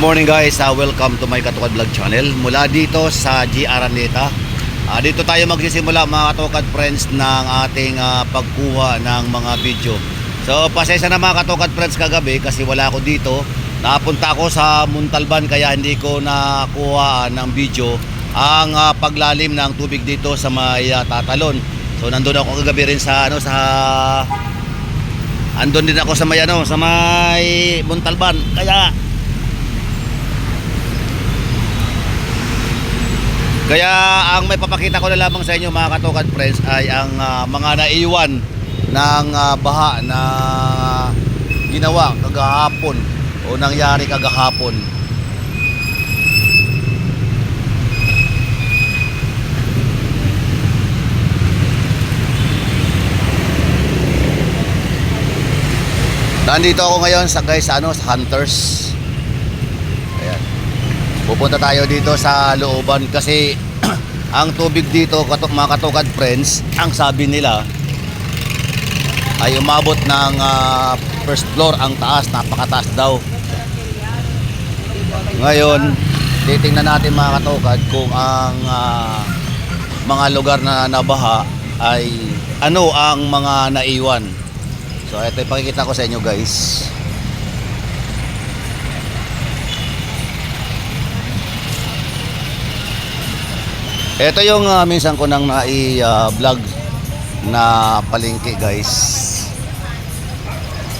morning guys, uh, welcome to my Katukad Vlog channel. Mula dito sa G. Araneta Ah, Dito tayo magsisimula mga Katukad friends ng ating ah, pagkuha ng mga video. So pasensya na mga Katukad friends kagabi kasi wala ako dito. Napunta ako sa Muntalban kaya hindi ko nakuha ng video Ang ah, paglalim ng tubig dito sa may ah, Tatalon. So nandun ako kagabi rin sa ano sa Andun din ako sa may ano, sa may Muntalban. Kaya Kaya ang may papakita ko na lamang sa inyo mga katokan friends ay ang ah, mga naiwan ng ah, baha na ginawa kagahapon o nangyari kagahapon. Nandito ako ngayon sa guys ano sa Hunters. Pupunta tayo dito sa looban kasi ang tubig dito katok mga katukad friends, ang sabi nila ay umabot ng ah, first floor ang taas, napakataas daw. Ngayon, titingnan natin mga katukad kung ang ah, mga lugar na nabaha ay ano ang mga naiwan. So ito ipakikita ko sa inyo guys. Ito yung ah, minsan ko nang nai-vlog na palengke guys.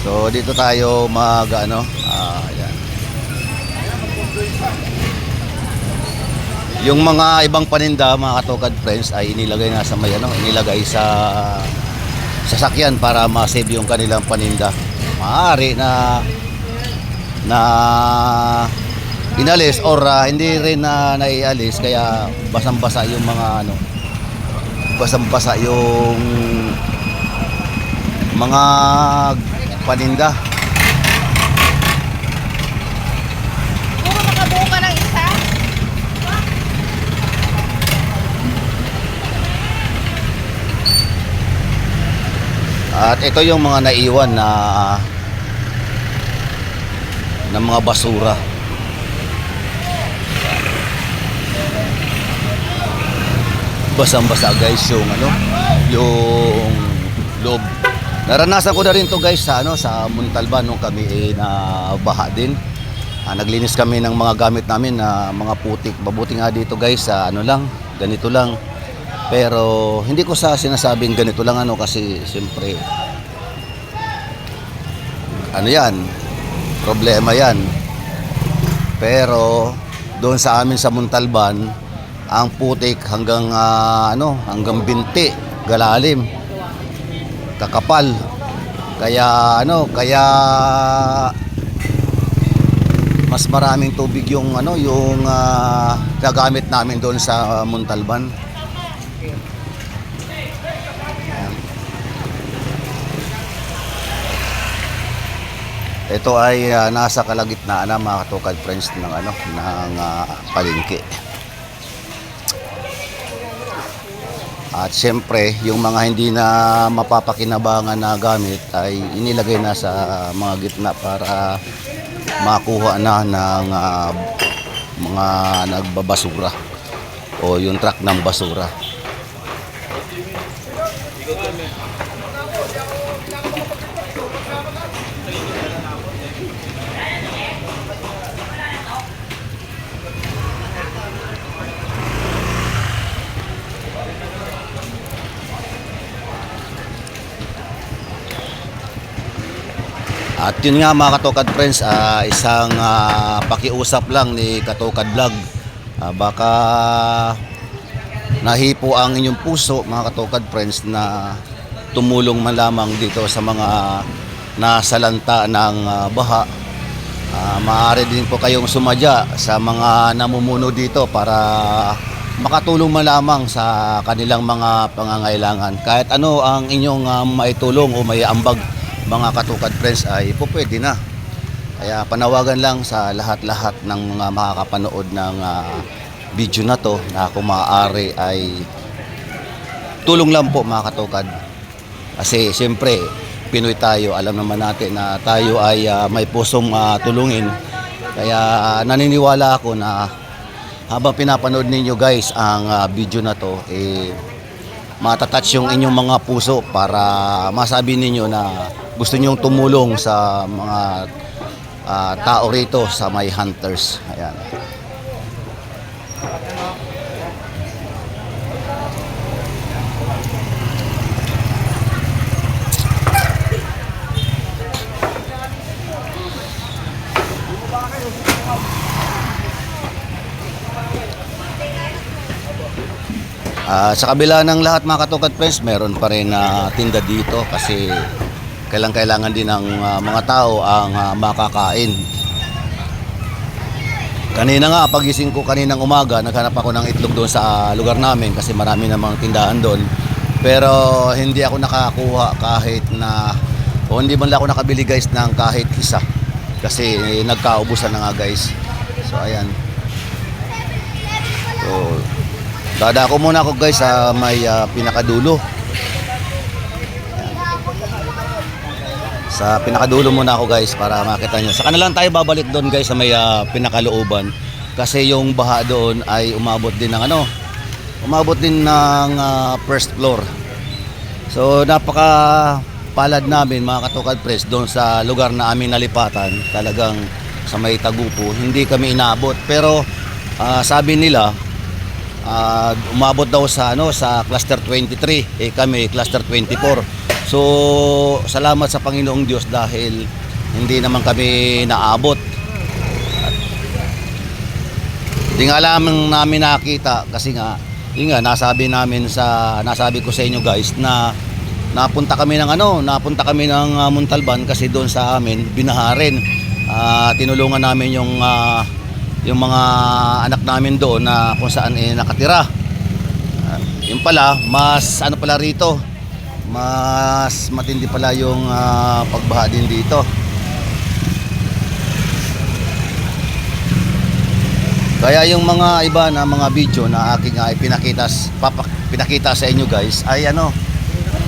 So dito tayo mag ano, ah, ayan. Yung mga ibang paninda, mga katokad friends ay inilagay na sa may ano, inilagay sa sasakyan para ma-save yung kanilang paninda. Maaari na na inalis or ah, hindi rin na naialis kaya basang-basa yung mga ano basang-basa yung mga paninda. Puro makabuo ka ng isa? At ito yung mga naiwan na ng mga basura. Basang-basa guys yung ano, yung loob. Naranasan ko na rin to guys sa ano sa Muntalban nung kami eh, na baha din. Ah, naglinis kami ng mga gamit namin na mga putik. Mabuti nga dito guys sa ano lang, ganito lang. Pero hindi ko sa sinasabing ganito lang ano kasi siyempre ano yan, problema yan. Pero doon sa amin sa Muntalban, ang putik hanggang ah, ano, hanggang binti, galalim, kakapal. Kaya ano, kaya mas maraming tubig yung ano, yung ah, nagamit namin doon sa Muntalban. Ito ay ah, nasa kalagitnaan na mga katukad friends ng ano ng ah, palengke. At siyempre, yung mga hindi na mapapakinabangan na gamit ay inilagay na sa mga gitna para makuha na ng ah, mga nagbabasura o yung truck ng basura. At yun nga mga Katokad friends, ah, isang ah, pakiusap lang ni Katokad Vlog. Ah, baka nahipo ang inyong puso mga Katokad friends na tumulong man lamang dito sa mga nasalanta ng ah, baha. Ah, maaari din po kayong sumadya sa mga namumuno dito para makatulong man lamang sa kanilang mga pangangailangan. Kahit ano ang inyong ah, maitulong o may ambag mga katukad friends ay po pwede na. Kaya panawagan lang sa lahat-lahat ng mga makakapanood ng ah, video na to na kung maaari ay tulong lang po mga katukad. Kasi siyempre Pinoy tayo, alam naman natin na tayo ay ah, may pusong ah, tulungin Kaya naniniwala ako na habang pinapanood ninyo guys ang ah, video na to, eh, matatouch yung inyong mga puso para masabi ninyo na gusto nyong tumulong sa mga ah, tao rito sa may hunters. Ayan. Ah, sa kabila ng lahat mga katukad friends, meron pa rin na tinda dito kasi kailang kailangan din ng ah, mga tao ang ah, makakain. Kanina nga, pagising ko kaninang umaga, naghanap ako ng itlog doon sa lugar namin kasi marami namang tindahan doon. Pero hindi ako nakakuha kahit na, o hindi man lang ako nakabili guys ng kahit isa. Kasi eh, nagkaubusan na nga guys. So ayan. So, Dadako muna ako guys sa may ah, pinakadulo. Sa pinakadulo muna ako guys para makita nyo. Saka na lang tayo babalik doon guys sa may ah, pinakalooban. Kasi yung baha doon ay umabot din ng ano, umabot din ng ah, first floor. So napaka palad namin mga katukad press doon sa lugar na aming nalipatan. Talagang sa may Tagupo, hindi kami inabot. Pero ah, sabi nila, Ah, umabot daw sa ano sa cluster 23 eh kami cluster 24 so salamat sa Panginoong Diyos dahil hindi naman kami naabot. At, hindi nga lamang namin nakita kasi nga yun nga nasabi namin sa nasabi ko sa inyo guys na napunta kami ng ano napunta kami ng ah, Muntalban kasi doon sa amin binaharin. Ah, tinulungan namin yung ah, yung mga anak namin doon na kung saan eh nakatira. Uh, yun pala, mas ano pala rito, mas matindi pala yung ah, pagbaha din dito. Kaya yung mga iba na mga video na aking ay pinakita, papak, pinakita sa inyo guys ay ano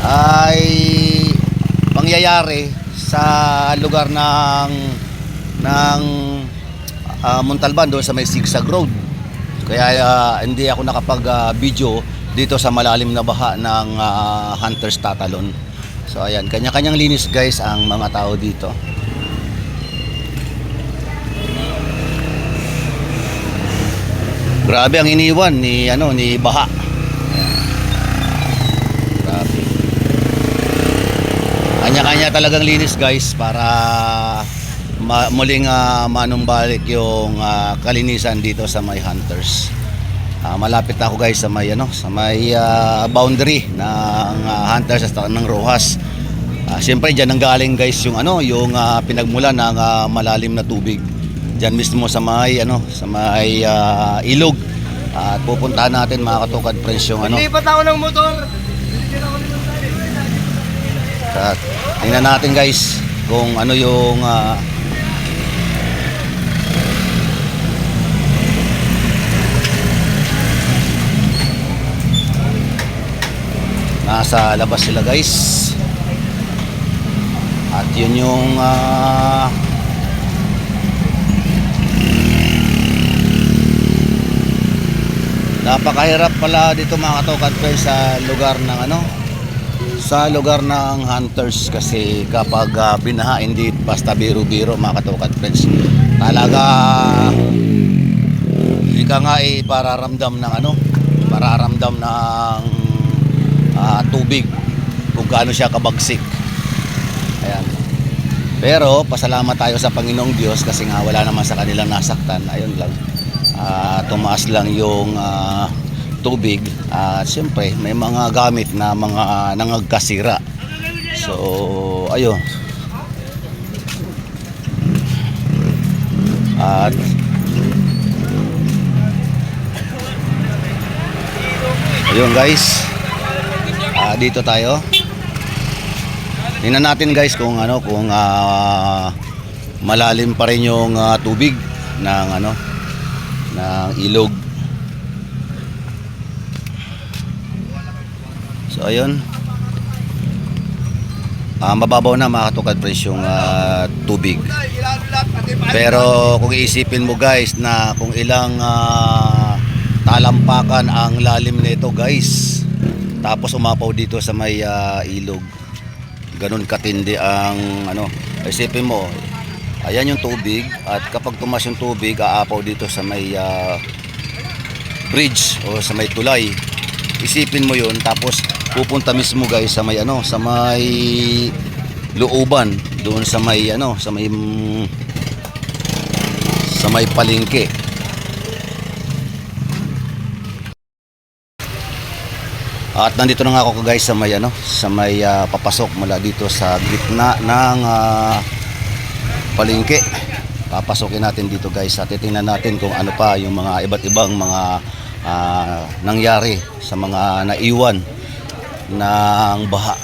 ay pangyayari sa lugar ng ng ah, Montalban doon sa may Sigsag Road. Kaya ah, hindi ako nakapag-video dito sa malalim na baha ng ah, Hunters Tatalon. So ayan, kanya-kanyang linis guys ang mga tao dito. Grabe ang iniwan ni ano ni Baha. Grabe. Kanya-kanya talagang linis guys para ma- muling ah, manumbalik yung ah, kalinisan dito sa may hunters. Ah, malapit na ako guys sa may ano, sa may ah, boundary ng ah, hunters at ng Rojas. Ah, Siyempre diyan ang galing guys yung ano, yung ah, pinagmulan ng ah, malalim na tubig. Diyan mismo sa may ano, sa may ah, ilog. At pupuntahan natin mga katukad friends yung ano. Lipat ako ng motor. At tingnan natin guys kung ano yung ah, nasa labas sila guys. At yun yung ah, napakahirap pala dito mga katokat friends sa lugar ng ano sa lugar ng hunters kasi kapag ah, binaha hindi basta biro-biro mga katokat friends talaga hindi ka nga eh pararamdam ng ano pararamdam ng ah, tubig kung gaano siya kabagsik. Ayan. Pero pasalamat tayo sa Panginoong Diyos kasi nga wala naman sa kanilang nasaktan. Ayun lang. Ah, tumaas lang yung ah, tubig. At siyempre may mga gamit na mga nangagkasira so ayun. At ayun guys Dito tayo tingnan natin guys kung ano kung ah, malalim pa rin yung ah, tubig ng ano ng ilog So ayun. ah, mababaw na mga katukad friends yung ah, tubig. Pero kung iisipin mo guys na kung ilang ah, talampakan ang lalim nito guys. Tapos umapaw dito sa may ah, ilog. Ganun katindi ang ano. Isipin mo, ayan yung tubig at kapag tumas yung tubig, aapaw dito sa may ah, bridge o sa may tulay. Isipin mo yun tapos pupunta mismo guys sa may ano, sa may looban doon sa may ano, sa may mm, sa may palengke. At nandito na nga ako guys sa may ano, sa may ah, papasok mula dito sa gitna ng ah, palengke. Papasokin natin dito guys at titingnan natin kung ano pa yung mga iba't ibang mga ah, nangyari sa mga naiwan ng baha.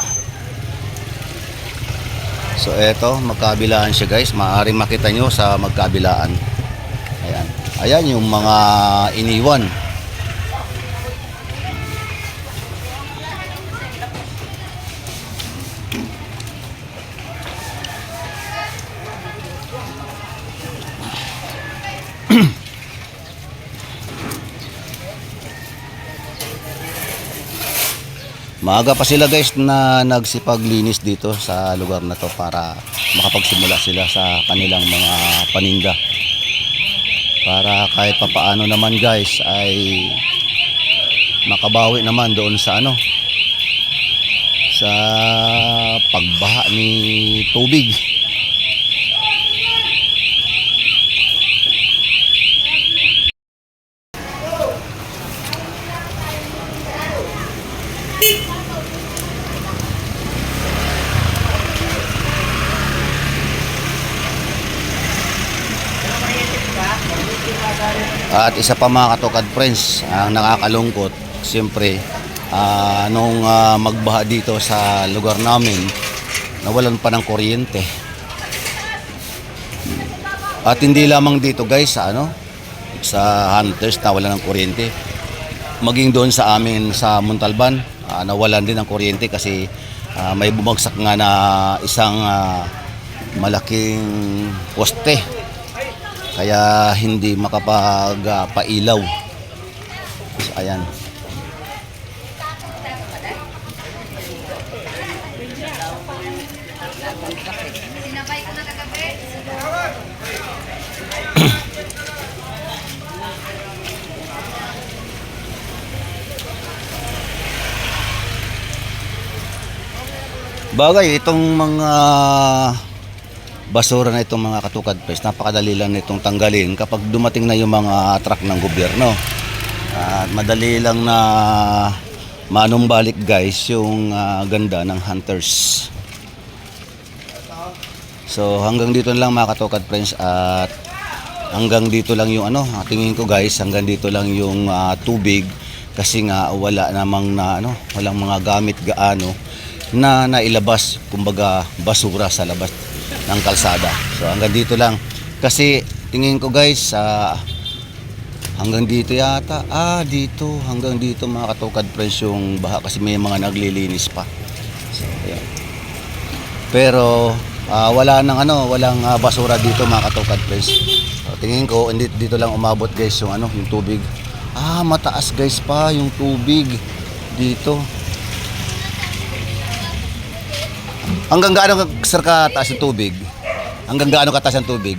So eto, magkabilaan siya guys. Maaaring makita nyo sa magkabilaan. Ayan. Ayan yung mga iniwan. Maaga pa sila guys na nagsipaglinis dito sa lugar na to para makapagsimula sila sa kanilang mga paninda. Para kahit papaano naman guys ay makabawi naman doon sa ano sa pagbaha ni tubig. At isa pa mga katokad friends, ang nakakalungkot, siyempre, ah, nung ah, magbaha dito sa lugar namin, nawalan pa ng kuryente. At hindi lamang dito guys, sa ano, sa Hunters nawalan ng kuryente. Maging doon sa amin sa Montalban, ah, nawalan din ng kuryente kasi ah, may bumagsak nga na isang ah, malaking poste kaya hindi makapagpailaw. So, ayan. Bagay, itong mga basura na itong mga katukad pes, napakadali lang nitong tanggalin kapag dumating na yung mga truck ng gobyerno. At madali lang na manumbalik guys yung ah, ganda ng hunters. So hanggang dito lang mga katukad friends at hanggang dito lang yung ano, ah, tingin ko guys, hanggang dito lang yung ah, tubig kasi nga wala namang na ano, walang mga gamit gaano na nailabas kumbaga basura sa labas ng kalsada. So hanggang dito lang kasi tingin ko guys sa hanggang dito yata ah dito hanggang dito mga katukad friends yung baha kasi may mga naglilinis pa. So ayan. Pero ah, wala nang ano, walang ah, basura dito mga katukad friends. So, tingin ko hindi dito lang umabot guys yung ano, yung tubig. Ah, mataas guys pa yung tubig dito. Hanggang gaano sir kataas yung tubig? Hanggang gaano kataas ang tubig?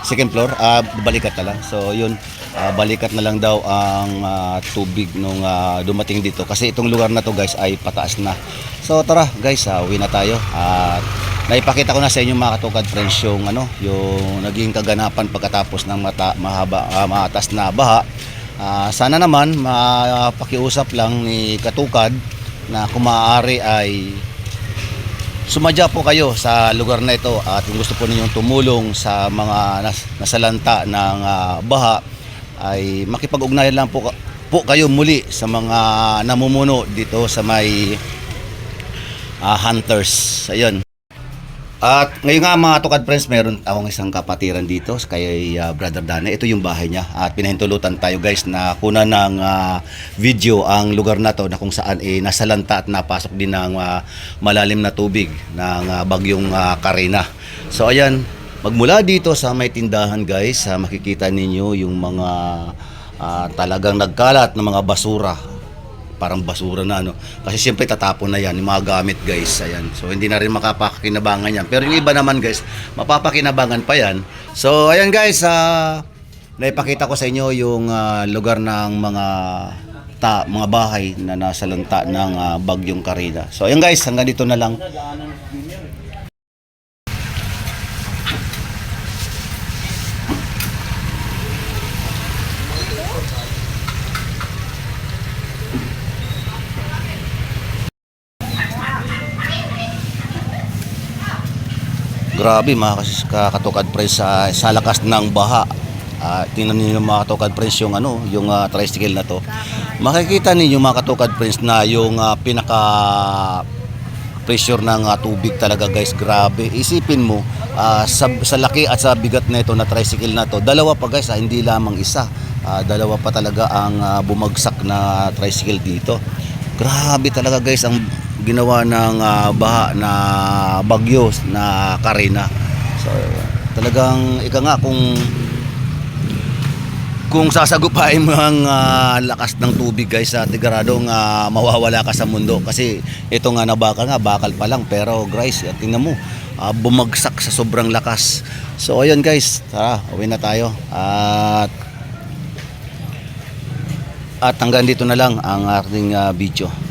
Second floor, ah balikat na lang. So yun, ah, balikat na lang daw ang ah, tubig nung ah, dumating dito kasi itong lugar na to guys ay pataas na. So tara guys, ah, uwi na tayo. At naipakita ko na sa inyo mga katukad friends yung ano, yung naging kaganapan pagkatapos ng mata, mahaba ah, maatas na baha. Ah, sana naman mapakiusap lang ni katukad na kung maaari ay sumadya po kayo sa lugar na ito at kung gusto po ninyong tumulong sa mga nas, nasalanta ng ah, baha ay makipag-ugnayan lang po, po kayo muli sa mga namumuno dito sa may ah, hunters. Ayun. At ngayon nga mga tukad friends, meron akong isang kapatiran dito kay uh, Brother Dane. Ito yung bahay niya at pinahintulutan tayo guys na kuna ng ah, video ang lugar na to na kung saan eh, nasa lanta at napasok din ng ah, malalim na tubig ng ah, bagyong ah, Karina. So ayan, magmula dito sa may tindahan guys, ah, makikita ninyo yung mga ah, talagang nagkalat ng mga basura parang basura na ano. Kasi siyempre tatapon na yan, yung mga gamit guys. Ayan. So hindi na rin makapakinabangan yan. Pero yung iba naman guys, mapapakinabangan pa yan. So ayan guys, ah naipakita ko sa inyo yung ah, lugar ng mga ta, mga bahay na nasa lanta ng ah, bagyong Karina. So ayan guys, hanggang dito na lang. Grabe mga katukad friends sa, sa lakas ng baha. Ah, tingnan niyo mga katukad friends yung ano, yung ah, tricycle na to. Makikita ninyo mga katukad friends na yung ah, pinaka pressure ng ah, tubig talaga guys, grabe. Isipin mo ah, sa, sa laki at sa bigat nito na tricycle na to, dalawa pa guys, ah, hindi lamang isa. Ah, dalawa pa talaga ang ah, bumagsak na tricycle dito. Grabe talaga guys ang ginawa ng ah, baha na bagyo na Karina. So talagang ika nga kung kung sasagupain mo ang ah, lakas ng tubig guys sa Tigaradong ah, mawawala ka sa mundo. Kasi ito nga nabakal nga bakal pa lang. Pero guys tingnan mo ah, bumagsak sa sobrang lakas. So ayun guys tara uwi na tayo. At at hanggang dito na lang ang ating ah, video